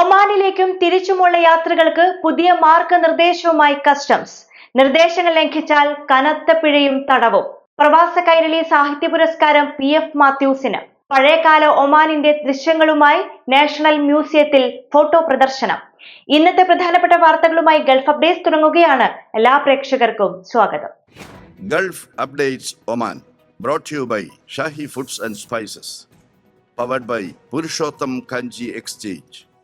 ഒമാനിലേക്കും തിരിച്ചുമുള്ള യാത്രകൾക്ക് പുതിയ മാർഗനിർദ്ദേശവുമായി കസ്റ്റംസ്. നിർദ്ദേശങ്ങൾ ലംഘിച്ചാൽ കനത്ത പിഴയും തടവും. പ്രവാസ കൈരളി സാഹിത്യ പുരസ്കാരം പി എഫ് മാത്യൂസിന്. പഴയകാല ഒമാനിന്റെ ദൃശ്യങ്ങളുമായി നാഷണൽ മ്യൂസിയത്തിൽ ഫോട്ടോ പ്രദർശനം. ഇന്നത്തെ പ്രധാനപ്പെട്ട വാർത്തകളുമായി ഗൾഫ് അപ്ഡേറ്റ്സ് തുടങ്ങുകയാണ്. എല്ലാ പ്രേക്ഷകർക്കും സ്വാഗതം. Gulf updates Oman brought you by Shahi Foods and Spices powered by Purushottam Kanji Exchange.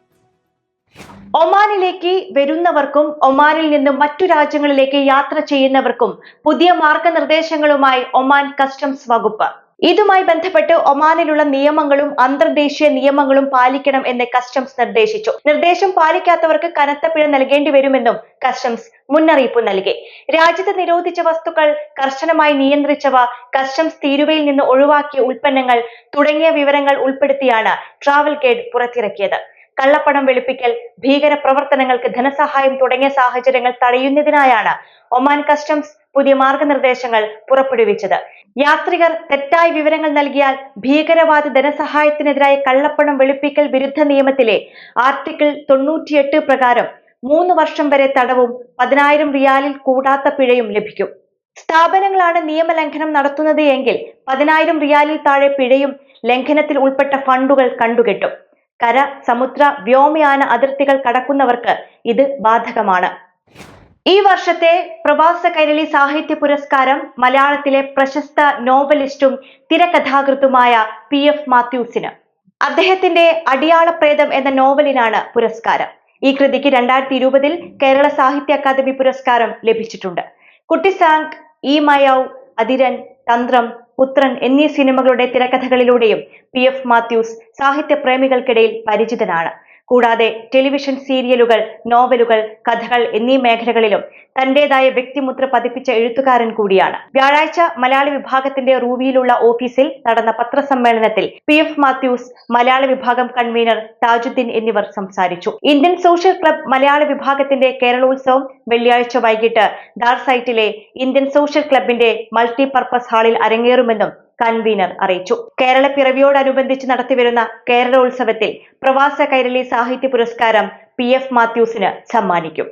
ഒമാനിലേക്ക് വരുന്നവർക്കും ഒമാനിൽ നിന്നും മറ്റു രാജ്യങ്ങളിലേക്ക് യാത്ര ചെയ്യുന്നവർക്കും പുതിയ മാർഗനിർദ്ദേശങ്ങളുമായി ഒമാൻ കസ്റ്റംസ് വകുപ്പ്. ഇതുമായി ബന്ധപ്പെട്ട് ഒമാനിലുള്ള നിയമങ്ങളും അന്തർദേശീയ നിയമങ്ങളും പാലിക്കണം എന്ന് കസ്റ്റംസ് നിർദ്ദേശിച്ചു. നിർദ്ദേശം പാലിക്കാത്തവർക്ക് കനത്ത പിഴ നൽകേണ്ടി വരുമെന്നും കസ്റ്റംസ് മുന്നറിയിപ്പ് നൽകി. രാജ്യത്ത് നിരോധിച്ച വസ്തുക്കൾ കർശനമായി നിയന്ത്രിച്ചവ കസ്റ്റംസ് തീരുവയിൽ നിന്ന് ഒഴിവാക്കിയ ഉൽപ്പന്നങ്ങൾ തുടങ്ങിയ വിവരങ്ങൾ ഉൾപ്പെടുത്തിയാണ് ട്രാവൽ ഗൈഡ് പുറത്തിറക്കിയത്. കള്ളപ്പണം വെളുപ്പിക്കൽ ഭീകര പ്രവർത്തനങ്ങൾക്ക് ധനസഹായം തുടങ്ങിയ സാഹചര്യങ്ങൾ തടയുന്നതിനായാണ് ഒമാൻ കസ്റ്റംസ് പുതിയ മാർഗനിർദ്ദേശങ്ങൾ പുറപ്പെടുവിച്ചത്. യാത്രികർ തെറ്റായ വിവരങ്ങൾ നൽകിയാൽ ഭീകരവാദ ധനസഹായത്തിനെതിരായ കള്ളപ്പണം വെളുപ്പിക്കൽ വിരുദ്ധ നിയമത്തിലെ ആർട്ടിക്കിൾ തൊണ്ണൂറ്റിയെട്ട് പ്രകാരം മൂന്ന് വർഷം വരെ തടവും പതിനായിരം റിയാലിൽ കൂടാത്ത പിഴയും ലഭിക്കും. സ്ഥാപനങ്ങളാണ് നിയമലംഘനം നടത്തുന്നത് എങ്കിൽ പതിനായിരം റിയാലിൽ താഴെ പിഴയും ലംഘനത്തിൽ ഉൾപ്പെട്ട ഫണ്ടുകൾ കണ്ടുകെട്ടും. കര സമുദ്ര വ്യോമയാന അതിർത്തികൾ കടക്കുന്നവർക്ക് ഇത് ബാധകമാണ്. ഈ വർഷത്തെ പ്രവാസ കൈരളി സാഹിത്യ പുരസ്കാരം മലയാളത്തിലെ പ്രശസ്ത നോവലിസ്റ്റും തിരക്കഥാകൃത്തുമായ പി എഫ് മാത്യൂസിന്. അദ്ദേഹത്തിന്റെ അടിയാളപ്രേതം എന്ന നോവലിനാണ് പുരസ്കാരം. ഈ കൃതിക്ക് രണ്ടായിരത്തി ഇരുപതിൽ കേരള സാഹിത്യ അക്കാദമി പുരസ്കാരം ലഭിച്ചിട്ടുണ്ട്. കുട്ടിസാങ് ഈ മയൗ അതിരൻ തന്ത്രം പുത്രൻ എന്നീ സിനിമകളുടെ തിരക്കഥകളിലൂടെയും പി എഫ് മാത്യൂസ് സാഹിത്യ പ്രേമികൾക്കിടയിൽ പരിചിതനാണ്. കൂടാതെ ടെലിവിഷൻ സീരിയലുകൾ നോവലുകൾ കഥകൾ എന്നീ മേഖലകളിലും തന്റേതായ വ്യക്തിമുദ്ര പതിപ്പിച്ച എഴുത്തുകാരൻ കൂടിയാണ്. വ്യാഴാഴ്ച മലയാളി വിഭാഗത്തിന്റെ റൂവിയിലുള്ള ഓഫീസിൽ നടന്ന പത്രസമ്മേളനത്തിൽ പി. എഫ്. മാത്യൂസ് മലയാള വിഭാഗം കൺവീനർ താജുദ്ദീൻ എന്നിവർ സംസാരിച്ചു. ഇന്ത്യൻ സോഷ്യൽ ക്ലബ് മലയാള വിഭാഗത്തിന്റെ കേരളോത്സവം വെള്ളിയാഴ്ച വൈകിട്ട് ഡാർ സൈറ്റിലെ ഇന്ത്യൻ സോഷ്യൽ ക്ലബിന്റെ മൾട്ടിപർപ്പസ് ഹാളിൽ അരങ്ങേറുമെന്നും കൺവീനർ അറിയിച്ചു. കേരള പിറവിയോടനുബന്ധിച്ച് നടത്തിവരുന്ന കേരളോത്സവത്തിൽ പ്രവാസ കൈരളി സാഹിത്യ പുരസ്കാരം പി. എഫ്. മാത്യൂസിന് സമ്മാനിക്കും.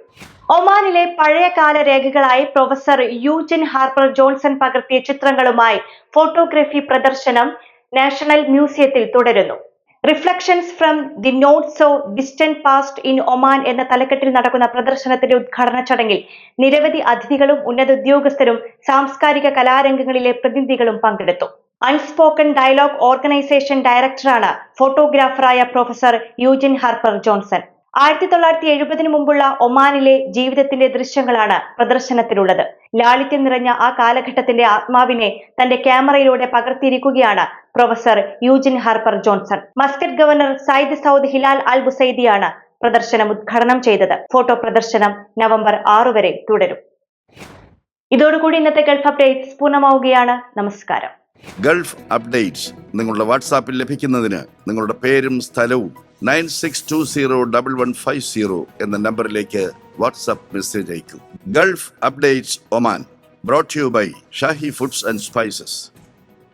ഒമാനിലെ പഴയകാല രേഖകളായി പ്രൊഫസർ യൂജിൻ ഹാർപ്പർ ജോൺസൺ പകർത്തിയ ചിത്രങ്ങളുമായി ഫോട്ടോഗ്രഫി പ്രദർശനം നാഷണൽ മ്യൂസിയത്തിൽ തുടരുന്നു. Reflections from the notes of distant past in Oman എന്ന തലക്കെട്ടിൽ നടക്കുന്ന പ്രദർശനത്തിന്റെ ഉദ്ഘാടന ചടങ്ങിൽ നിരവധി അതിഥികളും ഉന്നത ഉദ്യോഗസ്ഥരും സാംസ്കാരിക കലാരംഗങ്ങളിലെ പ്രതിനിധികളും പങ്കെടുത്തു. അൺസ്പോക്കൺ ഡയലോഗ് ഓർഗനൈസേഷൻ ഡയറക്ടറാണ് ഫോട്ടോഗ്രാഫറായ പ്രൊഫസർ യൂജിൻ ഹാർപ്പർ ജോൺസൺ ആയിരത്തി തൊള്ളായിരത്തി എഴുപതിനു മുമ്പുള്ള ഒമാനിലെ ജീവിതത്തിന്റെ ദൃശ്യങ്ങളാണ് പ്രദർശനത്തിലുള്ളത്. ലാളിത്യം നിറഞ്ഞ ആ കാലഘട്ടത്തിന്റെ ആത്മാവിനെ തന്റെ ക്യാമറയിലൂടെ പകർത്തിയിരിക്കുകയാണ് professor Eugene Harper Johnson. Muscat governor Sayyid Saud Hilal Al ബുസൈദിയാണ് പ്രദർശനം ഉദ്ഘാടനം ചെയ്തത്. ഫോട്ടോ പ്രദർശനം നവംബർ ആറ് വരെ തുടരും. ഇതോടുകൂടി ഇന്നത്തെ ഗൾഫ് അപ്ഡേറ്റ്സ് പൂർണമാവുകയാണ്. നമസ്കാരം. ഗൾഫ് അപ്ഡേറ്റ്സ് നിങ്ങളുടെ വാട്സാപ്പിൽ ലഭിക്കുന്നതിന് നിങ്ങളുടെ പേരും സ്ഥലവും nine six two zero double one five zero എന്ന നമ്പറിലേക്ക് വാട്സാപ്പ് മെസ്സേജ് അയക്കും. Gulf updates Oman brought you by Shahi foods and spices